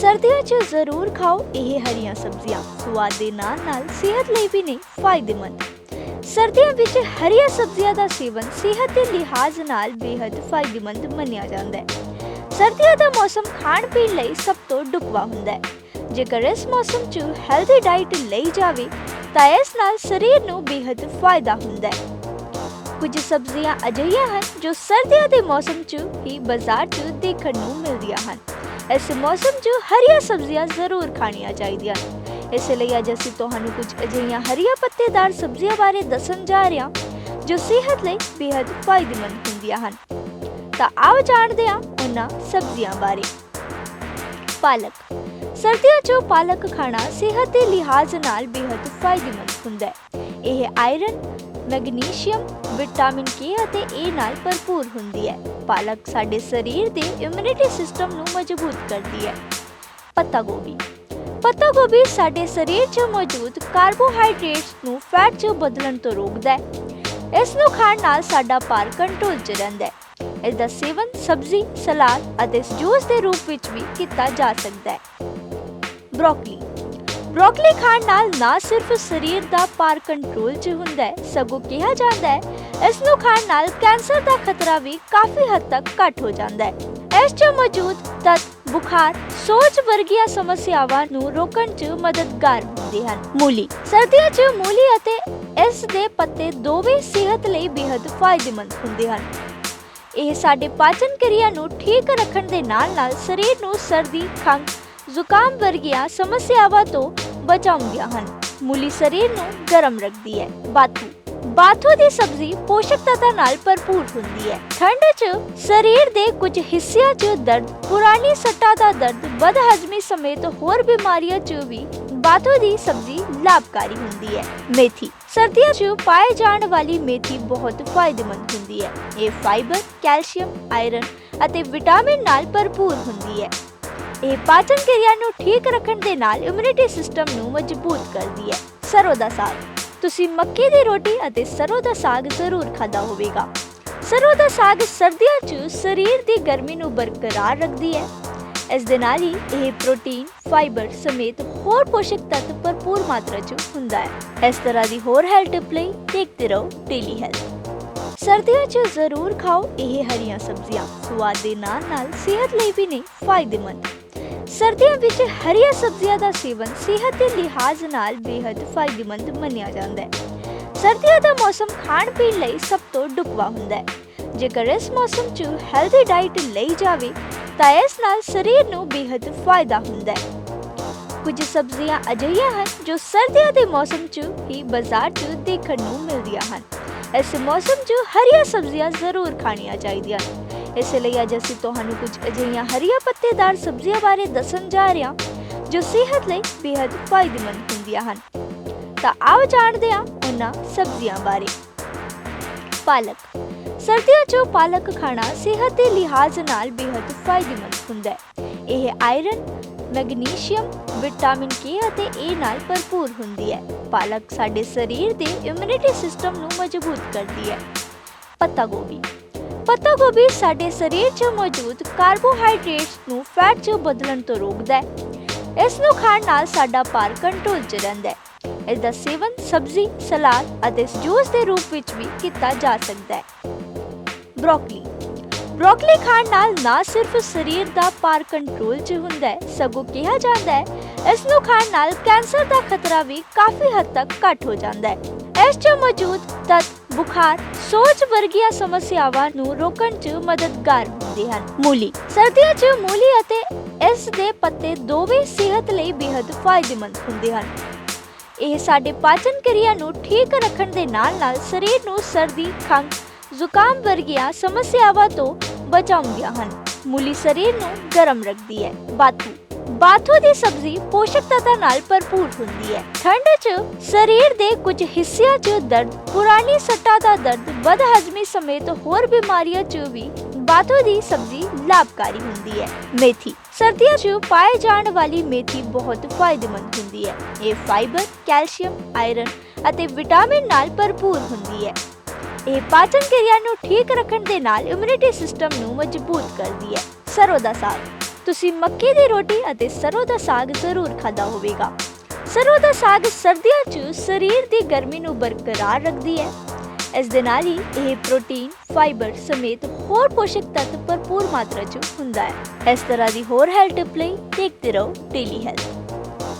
ਸਰਦੀਆਂ 'ਚ ਜ਼ਰੂਰ ਖਾਓ ਇਹ ਹਰੀਆਂ ਸਬਜ਼ੀਆਂ। ਸਵਾਦ ਦੇ ਨਾਲ ਨਾਲ ਸਿਹਤ ਲਈ ਵੀ ਨੇ ਫਾਇਦੇਮੰਦ। ਸਰਦੀਆਂ ਵਿੱਚ ਹਰੀਆਂ ਸਬਜ਼ੀਆਂ ਦਾ ਸੇਵਨ ਸਿਹਤ ਦੇ ਲਿਹਾਜ਼ ਨਾਲ ਬੇਹੱਦ ਫਾਇਦੇਮੰਦ ਮੰਨਿਆ ਜਾਂਦਾ ਹੈ। ਸਰਦੀਆਂ ਦਾ ਮੌਸਮ ਖਾਣ ਪੀਣ ਲਈ ਸਭ ਤੋਂ ਢੁਕਵਾ ਹੁੰਦਾ ਹੈ। ਜੇਕਰ ਇਸ ਮੌਸਮ 'ਚ ਹੈਲਦੀ ਡਾਈਟ ਲਈ ਜਾਵੇ, ਤਾਂ ਇਸ ਨਾਲ ਸਰੀਰ ਨੂੰ ਬੇਹੱਦ ਫਾਇਦਾ ਹੁੰਦਾ ਹੈ। ਕੁਝ ਸਬਜ਼ੀਆਂ ਅਜਿਹੀਆਂ ਹਨ ਜੋ ਸਰਦੀਆਂ ਦੇ ਮੌਸਮ 'ਚ ਹੀ ਬਾਜ਼ਾਰ 'ਚ ਦੇਖਣ ਨੂੰ ਮਿਲਦੀਆਂ ਹਨ। ਇਸ ਮੌਸਮ 'ਚ ਹਰੀਆਂ ਸਬਜ਼ੀਆਂ ਜ਼ਰੂਰ ਖਾਣੀਆਂ ਚਾਹੀਦੀਆਂ ਨੇ ਇਸ ਲਈ ਅੱਜ ਅਸੀਂ ਤੁਹਾਨੂੰ ਕੁਝ ਅਜਿਹੀਆਂ ਹਰੀਆਂ ਪੱਤੇਦਾਰ ਸਬਜ਼ੀਆਂ ਬਾਰੇ ਦੱਸਣ ਜਾ ਰਹੇ ਹਾਂ, ਜੋ ਸਿਹਤ ਲਈ ਬੇहद ਫਾਇਦੇਮੰਦ ਹੁੰਦੀਆਂ ਹਨ। ਤਾਂ ਆਓ ਜਾਣਦੇ ਹਾਂ ਉਹਨਾਂ ਸਬਜ਼ੀਆਂ ਬਾਰੇ। ਪਾਲਕ। ਸਰਦੀਆਂ 'ਚ ਪਾਲਕ ਖਾਣਾ ਸਿਹਤ ਦੇ ਲਿਹਾਜ਼ ਨਾਲ ਬੇहद ਫਾਇਦੇਮੰਦ ਹੁੰਦਾ ਹੈ। ਇਹ ਆਇਰਨ ਮੈਗਨੀਸ਼ੀਅਮ, ਵਿਟਾਮਿਨ ਕੇ ਅਤੇ ਏ ਨਾਲ ਭਰਪੂਰ ਹੁੰਦੀ ਹੈ। ਪਾਲਕ ਸਾਡੇ ਸਰੀਰ ਦੇ ਇਮਿਊਨਿਟੀ ਸਿਸਟਮ ਨੂੰ ਮਜ਼ਬੂਤ ਕਰਦੀ ਹੈ। ਪੱਤਾ ਗੋਭੀ ਪੱਤਾ ਗੋਭੀ ਸਾਡੇ ਸਰੀਰ 'ਚ ਮੌਜੂਦ ਕਾਰਬੋਹਾਈਡਰੇਟਸ ਨੂੰ ਫੈਟ 'ਚ ਬਦਲਣ ਤੋਂ ਰੋਕਦਾ ਹੈ। ਇਸ ਨੂੰ ਖਾਣ ਨਾਲ ਸਾਡਾ ਭਾਰ ਕੰਟਰੋਲ 'ਚ ਰਹਿੰਦਾ ਹੈ। ਇਸ ਦਾ ਸੇਵਨ, ਸਬਜ਼ੀ, ਸਲਾਦ ਅਤੇ ਜੂਸ ਦੇ ਰੂਪ ਵਿੱਚ ਵੀ ਕੀਤਾ ਜਾ ਸਕਦਾ ਹੈ। ਬ੍ਰੋਕਲੀ। ਬ੍ਰੋਕਲੀ ਖਾਣ ਨਾਲ ਨਾ ਸਿਰਫ ਸਰੀਰ ਦਾ ਭਾਰ ਕੰਟਰੋਲ 'ਚ ਹੁੰਦਾ ਹੈ, ਸਗੋਂ ਕਿਹਾ ਜਾਂਦਾ ਹੈ ਇਸ ਨੂੰ ਖਾਣ ਨਾਲ ਕੈਂਸਰ ਦਾ ਖਤਰਾ ਵੀ ਕਾਫੀ ਹੱਦ ਤੱਕ ਘੱਟ ਹੋ ਜਾਂਦਾ ਹੈ। ਇਸ 'ਚ ਮੌਜੂਦ ਤੱਤ, ਬੁਖਾਰ, ਸੋਜ ਵਰਗੀਆਂ ਸਮੱਸਿਆਵਾਂ ਨੂੰ ਰੋਕਣ 'ਚ ਮਦਦਗਾਰ ਹੁੰਦੇ ਹਨ। ਮੂਲੀ, ਸਰਦੀਆਂ 'ਚ ਮੂਲੀ ਅਤੇ ਇਸ ਦੇ ਪੱਤੇ ਦੋਵੇਂ ਸਿਹਤ ਲਈ ਬੇहद ਫਾਇਦੇਮੰਦ ਹੁੰਦੇ ਹਨ। ਇਹ ਸਾਡੇ ਪਾਚਨ ਕਿਰਿਆ ਨੂੰ ਠੀਕ ਰੱਖਣ ਦੇ ਨਾਲ ਨਾਲ ਸਰੀਰ ਨੂੰ ਸਰਦੀ, ਖੰਘ ਜ਼ੁਕਾਮ ਵਰਗੀਆਂ ਸਮੱਸਿਆਵਾਂ ਤੋਂ ਬਚਾਉਂਦੀਆਂ ਹਨ। ਮੂਲੀ ਸਰੀਰ ਨੂੰ ਗਰਮ ਰੱਖਦੀ ਹੈ। ਬਾਥੂ। ਬਾਥੂ ਦੀ ਸਬਜ਼ੀ ਪੋਸ਼ਕ ਤੱਤਾਂ ਨਾਲ ਭਰਪੂਰ ਹੁੰਦੀ ਹੈ। ਠੰਡ 'ਚ ਸਰੀਰ ਦੇ ਕੁਝ ਹਿੱਸਿਆਂ 'ਚ ਦਰਦ, ਪੁਰਾਣੀ ਸੱਟਾਂ ਦਾ ਦਰਦ, ਬਦਹਜ਼ਮੀ ਸਮੇਤ ਹੋਰ ਬਿਮਾਰੀਆਂ 'ਚ ਵੀ ਬਾਥੂ ਦੀ ਸਬਜ਼ੀ ਲਾਭਕਾਰੀ ਹੁੰਦੀ ਹੈ। ਮੇਥੀ। ਸਰਦੀਆਂ 'ਚ ਪਾਏ ਜਾਣ ਵਾਲੀ ਮੇਥੀ ਬਹੁਤ ਫਾਇਦੇਮੰਦ ਹੁੰਦੀ ਹੈ। ਇਹ ਫਾਈਬਰ ਕੈਲਸ਼ੀਅਮ ਆਇਰਨ ਅਤੇ ਵਿਟਾਮਿਨ ਨਾਲ ਭਰਪੂਰ ਹੁੰਦੀ ਹੈ। ਇਹ ਪਾਚਨ ਕਿਰਿਆ ਨੂੰ ਠੀਕ ਰੱਖਣ ਦੇ ਨਾਲ ਇਮਿਊਨਿਟੀ ਸਿਸਟਮ ਨੂੰ ਮਜ਼ਬੂਤ ਕਰਦੀ ਹੈ। ਸਰੋਂ ਦਾ ਸਾਗ। ਤੁਸੀਂ ਮੱਕੀ ਦੀ ਰੋਟੀ ਅਤੇ ਸਰੋਂ ਦਾ ਸਾਗ ਜ਼ਰੂਰ ਖਾਦਾ ਹੋਵੇਗਾ। ਸਰੋਂ ਦਾ ਸਾਗ ਸਰਦੀਆਂ 'ਚ ਸਰੀਰ ਦੀ ਗਰਮੀ ਨੂੰ ਬਰਕਰਾਰ ਰੱਖਦੀ ਹੈ। ਇਸ ਦੇ ਨਾਲ ਹੀ ਇਹ ਪ੍ਰੋਟੀਨ, ਫਾਈਬਰ ਸਮੇਤ ਹੋਰ ਪੋਸ਼ਕ ਤੱਤ ਭਰਪੂਰ ਮਾਤਰਾ 'ਚ ਹੁੰਦਾ ਹੈ। ਇਸ ਤਰ੍ਹਾਂ ਦੀ ਹੋਰ ਹੈਲਥ ਟਿਪ ਲਈ ਦੇਖਦੇ ਰਹੋ ਡੇਲੀ ਹੈਲਥ ਸਰਦੀਆਂ 'ਚ ਜ਼ਰੂਰ ਖਾਓ ਇਹ ਹਰੀਆਂ ਸਬਜ਼ੀਆਂ। ਸਵਾਦ ਦੇ ਨਾਲ ਨਾਲ ਸਿਹਤ ਲਈ ਵੀ ਨੇ ਫਾਇਦੇਮੰਦ। ਸਰਦੀਆਂ ਵਿੱਚ ਹਰੀਆਂ ਸਬਜ਼ੀਆਂ ਦਾ ਸੇਵਨ ਸਿਹਤ ਦੇ ਲਿਹਾਜ਼ ਨਾਲ ਬੇਹੱਦ ਫਾਇਦੇਮੰਦ ਮੰਨਿਆ ਜਾਂਦਾ ਹੈ। ਸਰਦੀਆਂ ਦਾ ਮੌਸਮ ਖਾਣ ਪੀਣ ਲਈ ਸਭ ਤੋਂ ਢੁਕਵਾ ਹੁੰਦਾ ਹੈ। ਜੇਕਰ ਇਸ ਮੌਸਮ 'ਚ ਹੈਲਦੀ ਡਾਈਟ ਲਈ ਜਾਵੇ, ਤਾਂ ਇਸ ਨਾਲ ਸਰੀਰ ਨੂੰ ਬੇਹੱਦ ਫਾਇਦਾ ਹੁੰਦਾ ਹੈ। ਕੁਝ ਸਬਜ਼ੀਆਂ ਅਜਿਹੀਆਂ ਹਨ ਜੋ ਸਰਦੀਆਂ ਦੇ ਮੌਸਮ 'ਚ ਹੀ ਬਾਜ਼ਾਰ 'ਚ ਦੇਖਣ ਨੂੰ ਮਿਲਦੀਆਂ ਹਨ। ਇਸ ਮੌਸਮ 'ਚ ਹਰੀਆਂ ਸਬਜ਼ੀਆਂ ਜ਼ਰੂਰ ਖਾਣੀਆਂ ਚਾਹੀਦੀਆਂ ਹਨ। ਇਸ ਲਈ ਅੱਜ ਅਸੀਂ ਤੁਹਾਨੂੰ ਕੁਝ ਅਜਿਹੀਆਂ ਹਰੀਆਂ ਪੱਤੇਦਾਰ ਸਬਜ਼ੀਆਂ ਬਾਰੇ ਦੱਸਣ ਜਾ ਰਹੇ ਹਾਂ, ਜੋ ਸਿਹਤ ਲਈ ਬੇहद ਫਾਇਦੇਮੰਦ ਹੁੰਦੀਆਂ ਹਨ। ਤਾਂ ਆਓ ਜਾਣਦੇ ਹਾਂ ਉਹਨਾਂ ਸਬਜ਼ੀਆਂ ਬਾਰੇ। ਪਾਲਕ। ਸਰਦੀਆਂ 'ਚ ਪਾਲਕ ਖਾਣਾ ਸਿਹਤ ਦੇ ਲਿਹਾਜ਼ ਨਾਲ ਬੇहद ਫਾਇਦੇਮੰਦ ਹੁੰਦਾ ਹੈ। ਇਹ ਆਇਰਨ, ਮੈਗਨੀਸ਼ੀਅਮ, ਵਿਟਾਮਿਨ ਕੇ ਅਤੇ ਏ ਨਾਲ ਭਰਪੂਰ ਹੁੰਦੀ ਹੈ। ਪਾਲਕ ਸਾਡੇ ਸਰੀਰ ਦੇ ਇਮਿਊਨਿਟੀ ਸਿਸਟਮ ਨੂੰ ਮਜ਼ਬੂਤ ਕਰਦੀ ਹੈ। ਪੱਤਾ ਗੋਭੀ। ਪੱਤਾ ਗੋਭੀ ਸਾਡੇ ਸਰੀਰ 'ਚ ਮੌਜੂਦ ਕਾਰਬੋਹਾਈਡਰੇਟਸ ਨੂੰ ਫੈਟ 'ਚ ਬਦਲਣ ਤੋਂ ਰੋਕਦਾ ਹੈ। ਇਸ ਨੂੰ ਖਾਣ ਨਾਲ ਸਾਡਾ ਭਾਰ ਕੰਟਰੋਲ 'ਚ ਰਹਿੰਦਾ ਹੈ। ਇਸ ਦਾ ਸੇਵਨ, ਸਬਜ਼ੀ, ਸਲਾਦ ਅਤੇ ਜੂਸ ਦੇ ਰੂਪ ਵਿੱਚ ਵੀ ਕੀਤਾ ਜਾ ਸਕਦਾ ਹੈ। ਬ੍ਰੋਕਲੀ। ਬ੍ਰੋਕਲੀ ਖਾਣ ਨਾਲ ਨਾ ਸਿਰਫ ਸਰੀਰ ਦਾ ਭਾਰ ਕੰਟਰੋਲ 'ਚ ਹੁੰਦਾ ਹੈ, ਸਗੋਂ ਕਿਹਾ ਜਾਂਦਾ ਹੈ, ਇਸ ਨੂੰ ਖਾਣ ਨਾਲ ਕੈਂਸਰ ਦਾ ਖਤਰਾ ਵੀ ਕਾਫੀ ਹੱਦ ਤੱਕ ਘੱਟ ਹੋ ਜਾਂਦਾ ਹੈ। ਇਸ 'ਚ ਮੌਜੂਦ ਤੱਤ ਬੁਖਾਰ ਸੋਜ ਵਰਗੀਆਂ ਸਮੱਸਿਆਵਾਂ ਨੂੰ ਰੋਕਣ 'ਚ ਮਦਦਗਾਰ ਹੁੰਦੇ ਹਨ। ਮੂਲੀ। ਸਰਦੀਆਂ 'ਚ ਮੂਲੀ ਅਤੇ ਇਸ ਦੇ ਪੱਤੇ ਦੋਵੇਂ ਸਿਹਤ ਲਈ ਬੇहद ਫਾਇਦੇਮੰਦ ਹੁੰਦੇ ਹਨ। ਇਹ ਸਾਡੇ ਪਾਚਨ ਕਿਰਿਆ ਨੂੰ ਠੀਕ ਰੱਖਣ ਦੇ ਨਾਲ ਨਾਲ ਸਰੀਰ ਨੂੰ ਸਰਦੀ ਖੰਘ ਜ਼ੁਕਾਮ ਵਰਗੀਆਂ ਸਮੱਸਿਆਵਾਂ ਤੋਂ ਬਚਾਉਂਦੀਆਂ ਹਨ। ਮੂਲੀ ਸਰੀਰ ਨੂੰ ਗਰਮ ਰੱਖਦੀ ਹੈ। ਬਾਥੂ। ਬਾਥੂ ਦੀ ਸਬਜ਼ੀ ਪੋਸ਼ਕ ਤੱਤਾਂ ਨਾਲ ਭਰਪੂਰ ਹੁੰਦੀ ਹੈ। ਠੰਡ 'ਚ ਸਰੀਰ ਦੇ ਕੁਝ ਹਿੱਸਿਆਂ 'ਚ ਦਰਦ, ਪੁਰਾਣੀ ਸੱਟਾਂ ਦਾ ਦਰਦ, ਬਦਹਜ਼ਮੀ ਸਮੇਤ ਹੋਰ ਬਿਮਾਰੀਆਂ 'ਚ ਵੀ ਬਾਥੂ ਦੀ ਸਬਜ਼ੀ ਲਾਭਕਾਰੀ ਹੁੰਦੀ ਹੈ। ਮੇਥੀ। ਸਰਦੀਆਂ 'ਚ ਪਾਏ ਜਾਣ ਵਾਲੀ ਮੇਥੀ ਬਹੁਤ ਫਾਇਦੇਮੰਦ ਹੁੰਦੀ ਹੈ। ਇਹ ਫਾਈਬਰ ਕੈਲਸ਼ੀਅਮ ਆਇਰਨ ਅਤੇ ਵਿਟਾਮਿਨ ਨਾਲ ਭਰਪੂਰ ਹੁੰਦੀ ਹੈ। ਇਹ ਪਾਚਨ ਕਿਰਿਆ ਨੂੰ ਠੀਕ ਰੱਖਣ ਦੇ ਨਾਲ ਇਮਿਊਨਿਟੀ ਸਿਸਟਮ ਨੂੰ ਮਜ਼ਬੂਤ ਕਰਦੀ ਹੈ। ਸਰੋਂ ਦਾ ਸਾਗ। ਤੁਸੀਂ ਮੱਕੀ ਦੀ ਰੋਟੀ ਅਤੇ ਸਰੋਂ ਦਾ ਸਾਗ ਜ਼ਰੂਰ ਖਾਧਾ ਹੋਵੇਗਾ। ਸਰੋਂ ਦਾ ਸਾਗ ਸਰਦੀਆਂ 'ਚ ਸਰੀਰ ਦੀ ਗਰਮੀ ਨੂੰ ਬਰਕਰਾਰ ਰੱਖਦੀ ਹੈ। ਇਸ ਦੇ ਨਾਲ ਹੀ ਇਹ ਪ੍ਰੋਟੀਨ, ਫਾਈਬਰ ਸਮੇਤ ਹੋਰ ਪੋਸ਼ਕ ਤੱਤ ਭਰਪੂਰ ਮਾਤਰਾ 'ਚ ਹੁੰਦਾ ਹੈ। ਇਸ ਤਰ੍ਹਾਂ ਦੀ ਹੋਰ ਹੈਲਥ ਟਿਪ ਲਈ ਦੇਖਦੇ ਰਹੋ ਡੇਲੀ ਹੈਲਥ